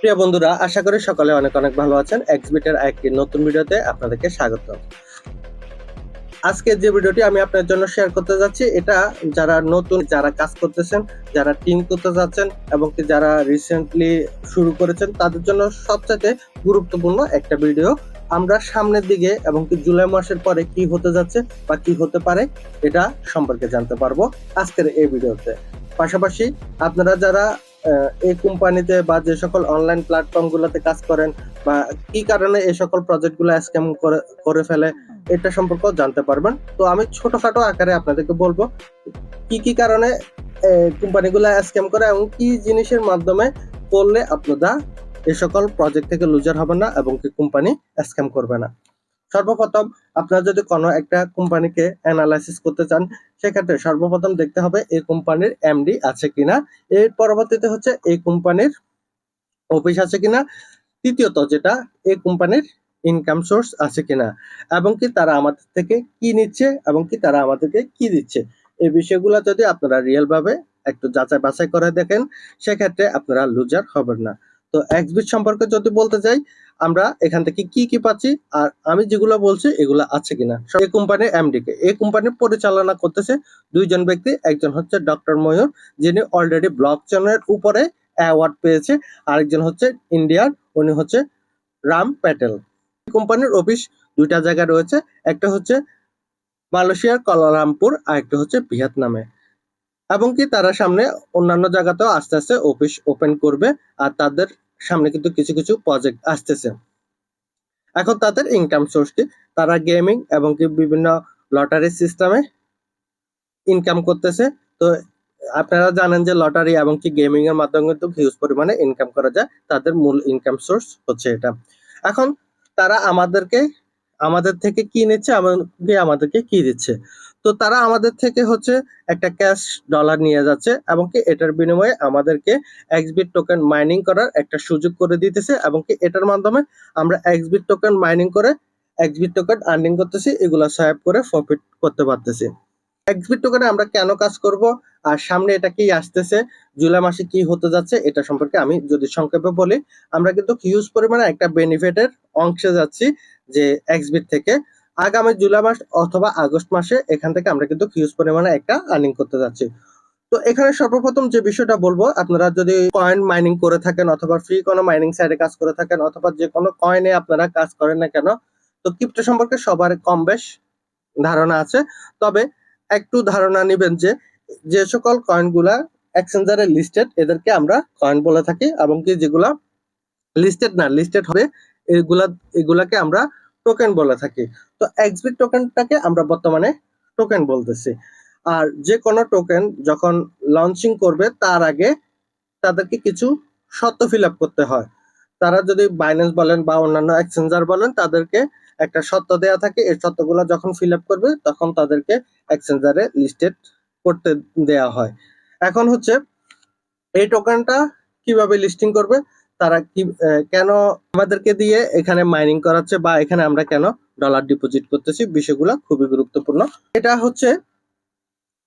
প্রিয় বন্ধুরা, আশা করি সকলে অনেক অনেক ভালো আছেন। এক্সবিটের একটি নতুন ভিডিওতে আপনাদেরকে স্বাগত। আজকে যে ভিডিওটি আমি আপনার জন্য শেয়ার করতে যাচ্ছি, এটা যারা নতুন, যারা কাজ করতেছেন, যারা টিম করতে যাচ্ছেন এবং যারা রিসেন্টলি শুরু করেছেন, তাদের জন্য সবচেয়ে গুরুত্বপূর্ণ একটা ভিডিও। আমরা সামনের দিকে এবং কি জুলাই মাসের পরে কি হতে যাচ্ছে বা কি হতে পারে, এটা সম্পর্কে জানতে পারব আজকের এই ভিডিওতে। পাশাপাশি আপনারা যারা এই কোম্পানিতে বা যে সকল অনলাইন প্ল্যাটফর্ম গুলোতে কাজ করেন বা কি কারণে এই সকল প্রজেক্টগুলো স্ক্যাম করে করে ফেলে, এটা সম্পর্কেও জানতে পারবেন। তো আমি ছোটখাটো আকারে আপনাদেরকে বলব কি কি কারণে কোম্পানিগুলো স্ক্যাম করে এবং কি জিনিসের মাধ্যমে করলে আপনারা এই সকল প্রজেক্ট থেকে লুজার হবে না এবং কি কোম্পানি স্ক্যাম করবে না। সর্বপ্রথম আপনারা যদি কোনো একটা কোম্পানিকে অ্যানালাইসিস করতে চান, সেক্ষেত্রে সর্বপ্রথম দেখতে হবে এই কোম্পানির এমডি আছে কিনা। এর পরবর্তীতে হচ্ছে এই কোম্পানির অফিস আছে কিনা। তৃতীয়ত যেটা, এই কোম্পানির ইনকাম সোর্স আছে কিনা, এবং কি তারা আমাদের থেকে কি নিচ্ছে, এবং কি তারা আমাদেরকে কি দিচ্ছে। এই বিষয়গুলো যদি আপনারা রিয়েল ভাবে একটু যাচাই বাছাই করে দেখেন, সেক্ষেত্রে আপনারা লুজার হবেন না। তো এক্স এক্সবিট সম্পর্কে যদি বলতে যাই আমরা এখান থেকে কি কি পাচ্ছি আর আমি যেগুলো বলছি এগুলো আছে কিনা? এই কোম্পানির এমডি কে এই কোম্পানি পরিচালনা করতেছে দুইজন ব্যক্তি, একজন হচ্ছে ডক্টর ময়ূর যিনি অলরেডি ব্লক চেনের উপরে অ্যাওয়ার্ড পেয়েছে, আরেকজন হচ্ছে ইন্ডিয়ার উনি হচ্ছে রাম প্যাটেল। কোম্পানির অফিস দুইটা জায়গায় রয়েছে, একটা হচ্ছে মালয়েশিয়ার কলালামপুর আর একটা হচ্ছে ভিয়েতনামে। এবং কি তারা সামনে অন্যান্য জায়গাতেও আস্তে আস্তে অফিস ওপেন করবে আর তাদের সামনে কিন্তু কিছু কিছু প্রজেক্ট আসতেছে। এখন তাদের ইনকাম সোর্সটি তারা গেমিং এবং কি বিভিন্ন লটারি সিস্টেমে ইনকাম করতেছে। তো আপনারা জানেন যে লটারি এবং কি গেমিং এর মাধ্যমে কিন্তু হিউজ পরিমাণে ইনকাম করা যায়। তাদের মূল ইনকাম সোর্স হচ্ছে এটা। এখন তারা আমাদেরকে, আমাদের থেকে কি নিচ্ছে? আমাদেরকে আমাদেরকে কি দিচ্ছে? তো তারা আমাদের থেকে হচ্ছে একটা ক্যাশ ডলার নিয়ে যাচ্ছে এবং কি এটার বিনিময়ে আমাদেরকে এক্সবিট টোকেন মাইনিং করার একটা সুযোগ করে দিতেছে এবং কি এটার মাধ্যমে আমরা এক্সবিট টোকেন মাইনিং করে এক্সবিট টোকেন আর্নিং করতেছি, এগুলা সোয়াপ করে প্রফিট করতে পারতেছি। এক্সবিট টোকেনে আমরা কেন কাজ করব? আর সামনে এটা কি আসতেছে? জুলাই মাসে কি হতে যাচ্ছে? এটা সম্পর্কে আমি যদি সংক্ষেপে বলি, আমরা কিন্তু হিউজ পরিমাণে একটা বেনিফিটের অংশে যাচ্ছি যে এক্সবিট থেকে। আগামী জুলাই মাস অথবা আগস্ট মাসে এখান থেকে আমরা কিন্তু হিউজ পরিমাণে একটা আর্নিং করতে যাচ্ছি। তো এখানে সর্বপ্রথম যে বিষয়টা বলব, আপনারা যদি কয়েন মাইনিং করে থাকেন অথবা ফ্রি কোনো মাইনিং সাইডে কাজ করে থাকেন অথবা যে কোনো কয়েনে আপনারা কাজ করেন না কেন, তো ক্রিপ্টো সম্পর্কে সবার কম বেশ ধারণা আছে। তবে একটু ধারণা নেবেন যে যে সকল কয়েনগুলা এক্সচেঞ্জারে লিস্টেড এদেরকে আমরা কয়েন বলে থাকি এবং কি যেগুলা লিস্টেড না লিস্টেড হবে, এগুলা, এগুলাকে আমরা টোকেন বলে থাকি। তো এক্সবিট টোকেনটাকে আমরা বর্তমানে টোকেন বলতেছি। আর যে কোনো টোকেন যখন লঞ্চিং করবে, তার আগে তাদেরকে কিছু শর্ত ফিল আপ করতে হয়। তারা যদি বাইন্যান্স বলেন বা অন্যান্য এক্সচেঞ্জার বলেন, তাদেরকে একটা শর্ত দেয়া থাকে। এই শর্তগুলো যখন ফিল আপ করবে, তখন তাদেরকে এক্সচেঞ্জারে লিস্টেড করতে দেয়া হয়। এখন হচ্ছে, এই টোকেনটা কীভাবে লিস্টিং করবে? তারা কি কেন আমাদেরকে দিয়ে এখানে মাইনিং করাচ্ছে বা এখানে আমরা কেন ডলার ডিপোজিট করতেছি বিষয়গুলো খুবই গুরুত্বপূর্ণ। এটা হচ্ছে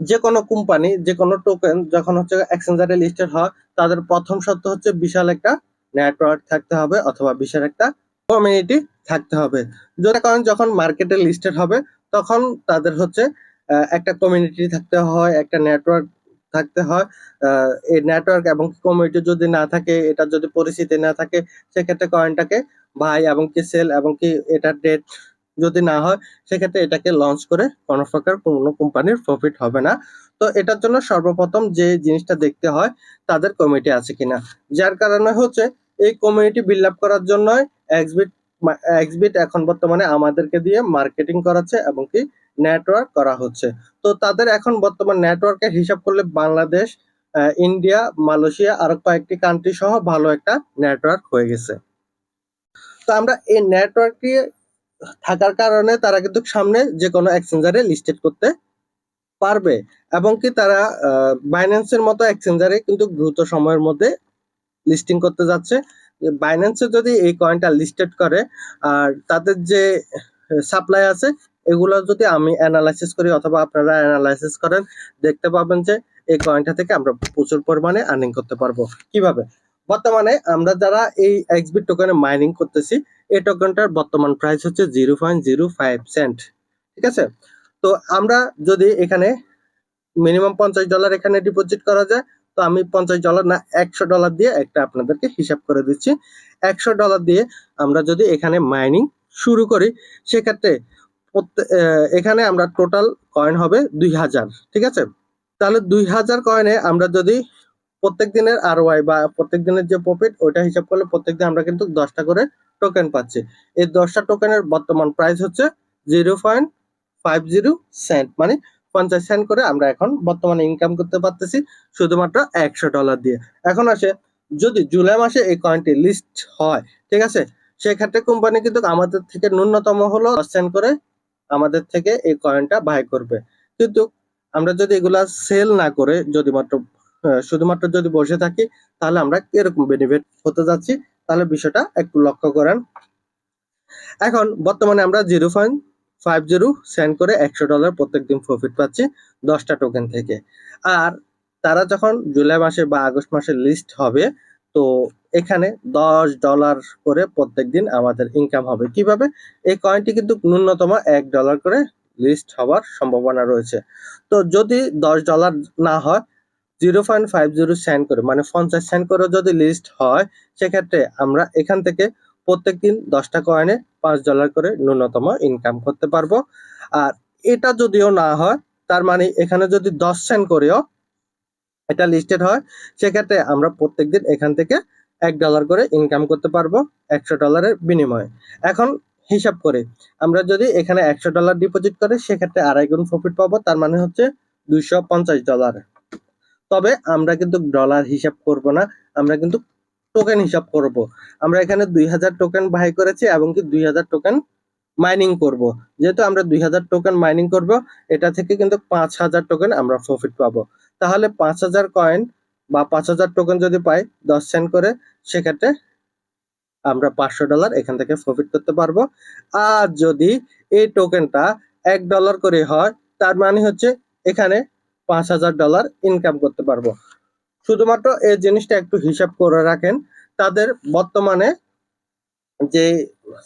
যে কোনো কোম্পানি যে কোনো টোকেন যখন হচ্ছে এক্সচেঞ্জারে লিস্টেড হয়, তাদের প্রথম শর্ত হচ্ছে বিশাল একটা নেটওয়ার্ক থাকতে হবে অথবা বিশাল একটা কমিউনিটি থাকতে হবে। যেটা কারণ যখন মার্কেটে লিস্টেড হবে, তখন তাদের হচ্ছে একটা কমিউনিটি থাকতে হয়, একটা নেটওয়ার্ক থাকতে হয়। এই নেটওয়ার্ক এবং কমিউনিটি যদি না থাকে, এটা যদি পরিচিতি না থাকে, সেক্ষেত্রে কয়েনটাকে বাই এবং কি সেল এবং কি এটার ডেট যদি না হয়, সেক্ষেত্রে এটাকে লঞ্চ করে কোনো প্রকার কোনো কোম্পানির প্রফিট হবে না। তো এটার জন্য সর্বপ্রথম যে জিনিসটা দেখতে হয়, তাদের কমিটি আছে কিনা। যার কারণে হচ্ছে, এই কমিউনিটি বিল্ড আপ করার জন্য এক্সবিট এক্সবিট এখন বর্তমানে আমাদেরকে দিয়ে মার্কেটিং করাচ্ছে এবং কি নেটওয়ার্ক করা হচ্ছে। তো তাদের এখন বর্তমান নেটওয়ার্কের হিসাব করলে বাংলাদেশ ইন্ডিয়া, মালয়েশিয়া আরও কয়েকটি কান্ট্রি সহ ভালো একটা নেটওয়ার্ক হয়ে গেছে। তো আমরা এই নেটওয়ার্কটি থাকার কারণে তারা কিন্তু সামনে যে কোনো এক্সচেঞ্জারে লিস্টেড করতে পারবে এবং কি তারা বাইন্যান্সের মতো এক্সচেঞ্জারে কিন্তু দ্রুত সময়ের মধ্যে লিস্টিং করতে যাচ্ছে। বাইন্যান্সে যদি এই কয়েনটা লিস্টেড করে, আর তাদের যে সাপ্লাই আছে এগুলো যদি আমি অ্যানালাইসিস করি অথবা আপনারা অ্যানালাইসিস করেন, দেখতে পাবেন যে এই কয়েনটা থেকে আমরা প্রচুর পরিমাণে আর্নিং করতে পারব। কীভাবে? বর্তমানে আমরা যারা এই এক্সবিট টোকেনে মাইনিং করতেছি, এই টোকেনটার বর্তমান প্রাইস হচ্ছে zero point zero five cent ঠিক আছে? তো আমরা যদি এখানে মিনিমাম পঞ্চাশ ডলার এখানে ডিপোজিট করা যায়, তো আমি পঞ্চাশ ডলার না, একশো ডলার দিয়ে একটা আপনাদেরকে হিসাব করে দিচ্ছি। একশো ডলার দিয়ে আমরা যদি এখানে মাইনিং শুরু করি, সেক্ষেত্রে এখানে আমরা টোটাল কয়েন হবে দুই হাজার, ঠিক আছে? তাহলে দুই হাজার কয়েনে আমরা যদি প্রত্যেক দিনের আর ওয়াই বা প্রত্যেক দিনের যে প্রফিট ওইটা হিসাব করলে প্রত্যেক দিন আমরা কিন্তু দশটা করে টোকেন পাচ্ছি। এই দশটা টোকেনের বর্তমান প্রাইস হচ্ছে zero point five zero cent মানে পঞ্চাশ সেন্ট করে আমরা এখন বর্তমানে ইনকাম করতে পারতেছি শুধুমাত্র একশো ডলার দিয়ে। এখন আসে, যদি জুলাই মাসে এই কয়েনটি লিস্ট হয়, ঠিক আছে? সেক্ষেত্রে কোম্পানি কিন্তু আমাদের থেকে ন্যূনতম হলো দশ সেন্ট করে আমাদের থেকে এই কয়েনটা বাই করবে। কিন্তু আমরা যদি এগুলা সেল না করে যদি মাত্র শুধুমাত্র যদি বসে থাকি, তাহলে আমরা এরকম বেনিফিট হতে যাচ্ছি। তাহলে বিষয়টা একটু লক্ষ্য করেন। এখন বর্তমানে আমরা zero point five zero cent করে একশো ডলার প্রত্যেকদিন প্রফিট পাচ্ছি দশটা টোকেন থেকে। আর তারা যখন জুলাই মাসে বা আগস্ট মাসে লিস্ট হবে তো এখানে দশ ডলার করে প্রত্যেকদিন আমাদের ইনকাম হবে। কীভাবে? এই কয়েনটি কিন্তু ন্যূনতম এক ডলার করে লিস্ট হওয়ার সম্ভাবনা রয়েছে। তো যদি দশ ডলার না হয় zero point five zero cent করে মানে পঞ্চাশ সেন্ট করে যদি লিস্ট হয়, সেক্ষেত্রে আমরা এখান থেকে প্রত্যেকদিন দশটা কয়েনে পাঁচ ডলার করে ন্যূনতম ইনকাম করতে পারব। আর এটা যদিও না হয়, তার মানে এখানে যদি দশ সেন্ট করেও এটা লিস্টেড হয়, সেক্ষেত্রে আমরা প্রত্যেকদিন এখান থেকে এক ডলার করে ইনকাম করতে পারব একশো ডলারের বিনিময়ে। এখন হিসাব করে, আমরা যদি এখানে একশো ডলার ডিপোজিট করি, সেক্ষেত্রে আড়াই গুণ প্রফিট পাবো, তার মানে হচ্ছে দুইশো পঞ্চাশ ডলার তবে আমরা কিন্তু ডলার হিসাব করব না, আমরা কিন্তু টোকেন হিসাব করব। আমরা এখানে দুই হাজার টোকেন বাই করেছি এবং কি দুই হাজার টোকেন মাইনিং করব। যেহেতু আমরা দুই হাজার টোকেন মাইনিং করব, এটা থেকে কিন্তু পাঁচ হাজার টোকেন আমরা প্রফিট পাবো। তাহলে পাঁচ হাজার কয়েন বা পাঁচ হাজার টোকেন যদি পাই, দশ সেন্ট করে, সেক্ষেত্রে আমরা পাঁচশো ডলার এখান থেকে প্রফিট করতে পারব। আর যদি এই টোকেনটা এক ডলার করে হয়, তার মানে হচ্ছে এখানে পাঁচ হাজার ডলার ইনকাম করতে পারব। শুধুমাত্র এই জিনিসটা একটু হিসাব করে রাখেন, তাদের বর্তমানে যে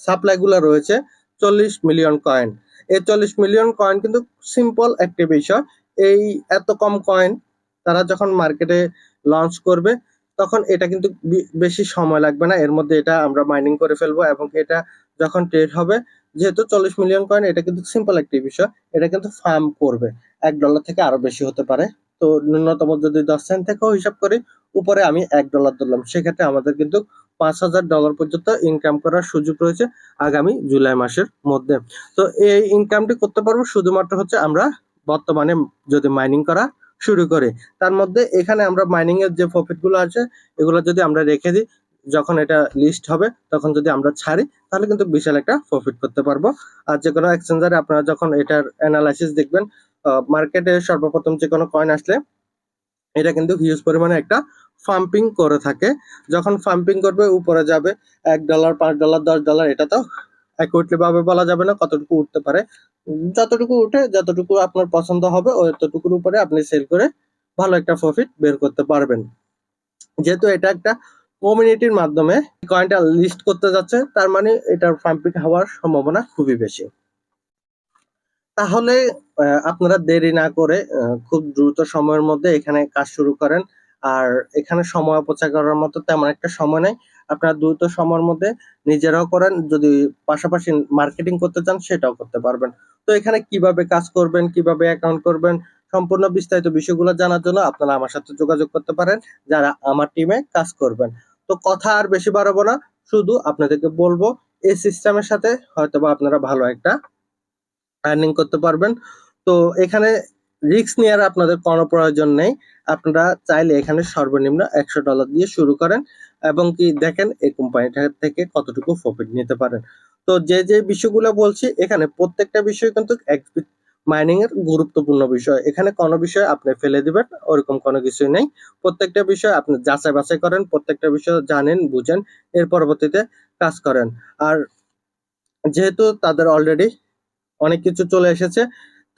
সাপ্লাইগুলো রয়েছে চল্লিশ মিলিয়ন কয়েন এই চল্লিশ মিলিয়ন কয়েন কিন্তু সিম্পল একটি বিষয়। এই এত কম কয়েন তারা যখন মার্কেটে লঞ্চ করবে, তখন এটা কিন্তু বেশি সময় লাগবে না। এর মধ্যে এটা আমরা মাইনিং করে ফেলব এবং এটা যখন ট্রেড হবে, যেহেতু চল্লিশ মিলিয়ন কয়েন এটা কিন্তু সিম্পল একটি বিষয়। এটা কিন্তু ফার্ম করবে। এক ডলার থেকে আরও বেশি হতে পারে। তো ন্যূনতম যদি দশ সেন্ট থেকেও হিসাব করি, উপরে আমি এক ডলার ধরলাম। সেক্ষেত্রে আমাদের কিন্তু পাঁচ হাজার ডলার পর্যন্ত ইনকাম করার সুযোগ রয়েছে আগামী জুলাই মাসের মধ্যে। তো এই ইনকামটি করতে পারব শুধুমাত্র হচ্ছে আমরা বর্তমানে যদি মাইনিং করা শুরু করি। তার মধ্যে এখানে আমরা মাইনিং এর যে প্রফিটগুলো আছে, এগুলো যদি আমরা রেখে দিই, যখন এটা লিস্ট হবে, তখন যদি আমরা ছাড়ি, তাহলে কিন্তু বিশাল একটা প্রফিট করতে পারব। আর যে কোনো এক্সচেঞ্জারে আপনারা যখন এটার অ্যানালাইসিস দেখবেন মার্কেটে সর্বপ্রথম যে কোনো কয়েন আসলে এটা কিন্তু হিউজ পরিমাণে একটা ফাম্পিং করে থাকে। যখন ফাম্পিং করবে, উপরে যাবে এক ডলার পাঁচ ডলার দশ ডলার এটা তো অ্যাকুরেটলি ভাবে বলা যাবে না কতটুকু উঠতে পারে। যতটুকু উঠে, যতটুকু আপনার পছন্দ হবে ততটুকুর উপরে আপনি সেল করে ভালো একটা প্রফিট বের করতে পারবেন। যেহেতু এটা একটা কমিউনিটির মাধ্যমে কয়েনটা লিস্ট করতে যাচ্ছে, তার মানে এটার ফাম্পিং হওয়ার সম্ভাবনা খুবই বেশি। তাহলে আপনারা দেরি না করে খুব দ্রুত সময়ের মধ্যে এখানে কাজ শুরু করেন। আর এখানে সময় অপচয় করার মতো তেমন একটা সময় নেই। আপনারা দ্রুত সময়ের মধ্যে নিজেরাও করেন। যদি পাশাপাশি মার্কেটিং করতে চান, সেটাও করতে পারবেন। তো এখানে কীভাবে কাজ করবেন, কীভাবে অ্যাকাউন্ট করবেন, সম্পূর্ণ বিস্তারিত বিষয়গুলো জানার জন্য আপনারা আমার সাথে যোগাযোগ করতে পারেন, যারা আমার টিমে কাজ করবেন। তো কথা আর বেশি বাড়াবো না। শুধু আপনাদেরকে বলব, এই সিস্টেমের সাথে হয়তোবা আপনারা ভালো একটা আর্নিং করতে পারবেন। তো এখানে রিস্ক নেওয়ার আপনাদের কোনো প্রয়োজন নেই। আপনারা চাইলে এখানে সর্বনিম্ন একশো ডলার দিয়ে শুরু করেন এবং কি দেখেন এই কোম্পানিটা থেকে কতটুকু প্রফিট নিতে পারেন। তো যে যে বিষয়গুলো বলছি, এখানে প্রত্যেকটা বিষয় কিন্তু মাইনিং এর গুরুত্বপূর্ণ বিষয়। এখানে কোনো বিষয় আপনি ফেলে দিবেন, ওরকম কোনো কিছু নেই। প্রত্যেকটা বিষয় আপনি যাচাই বাছাই করেন, প্রত্যেকটা বিষয় জানেন, বুঝেন, এর পরবর্তীতে কাজ করেন। আর যেহেতু তাদের অলরেডি অনেক কিছু চলে এসেছে।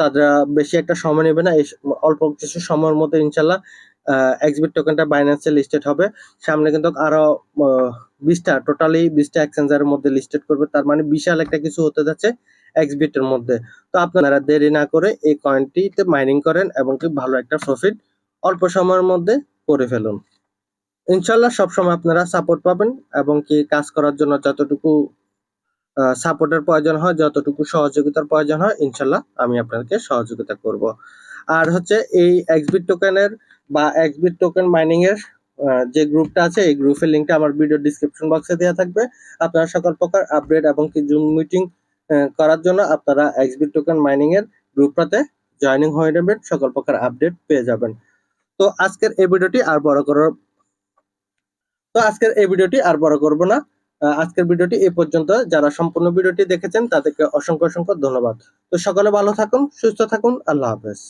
তারা বেশি একটা সময় নেবে না। এই অল্প কিছু সময়ের মধ্যে ইনশাল্লাহ এক্সবিট টোকেনটা বাইন্যান্সে লিস্টেড হবে। সামনে কিন্তু আরও বিশটা টোটালি বিশটা এক্সচেঞ্জারের মধ্যে লিস্টেড করবে। তার মানে বিশাল একটা কিছু হতে যাচ্ছে এক্সবিটের মধ্যে। তো আপনারা দেরি না করে এই কয়েনটিতে মাইনিং করেন এবং কি ভালো একটা প্রফিট অল্প সময়ের মধ্যে করে ফেলুন। ইনশাল্লাহ সবসময় আপনারা সাপোর্ট পাবেন এবং কি কাজ করার জন্য যতটুকু সাপোর্টের প্রয়োজন হয়, যতটুকু সহযোগিতার প্রয়োজন হয়, ইনশাল্লাহ আমি আপনাদেরকে সহযোগিতা করব। আর হচ্ছে এই এক্সবিট টোকেনের বা এক্সবিট টোকেন মাইনিং এর যে গ্রুপটা আছে, এই গ্রুপের লিঙ্কটা আমার ভিডিও ডিসক্রিপশন বক্সে দেওয়া থাকবে। আপনারা সকল প্রকার আপডেট এবং কি জুম মিটিং করার জন্য আপনারা এক্সবিট টোকেন মাইনিং এর গ্রুপটাতে জয়েনিং হয়ে নেবেন সকল প্রকার আপডেট পেয়ে যাবেন। তো আজকের এই ভিডিওটি আর বড় করার তো আজকের এই ভিডিওটি আর বড় করব না। আজকের ভিডিওটি এ পর্যন্ত। যারা সম্পূর্ণ ভিডিওটি দেখেছেন, তাদেরকে অসংখ্য অসংখ্য ধন্যবাদ। তো সকলে ভালো থাকুন, সুস্থ থাকুন, আল্লাহ হাফেজ।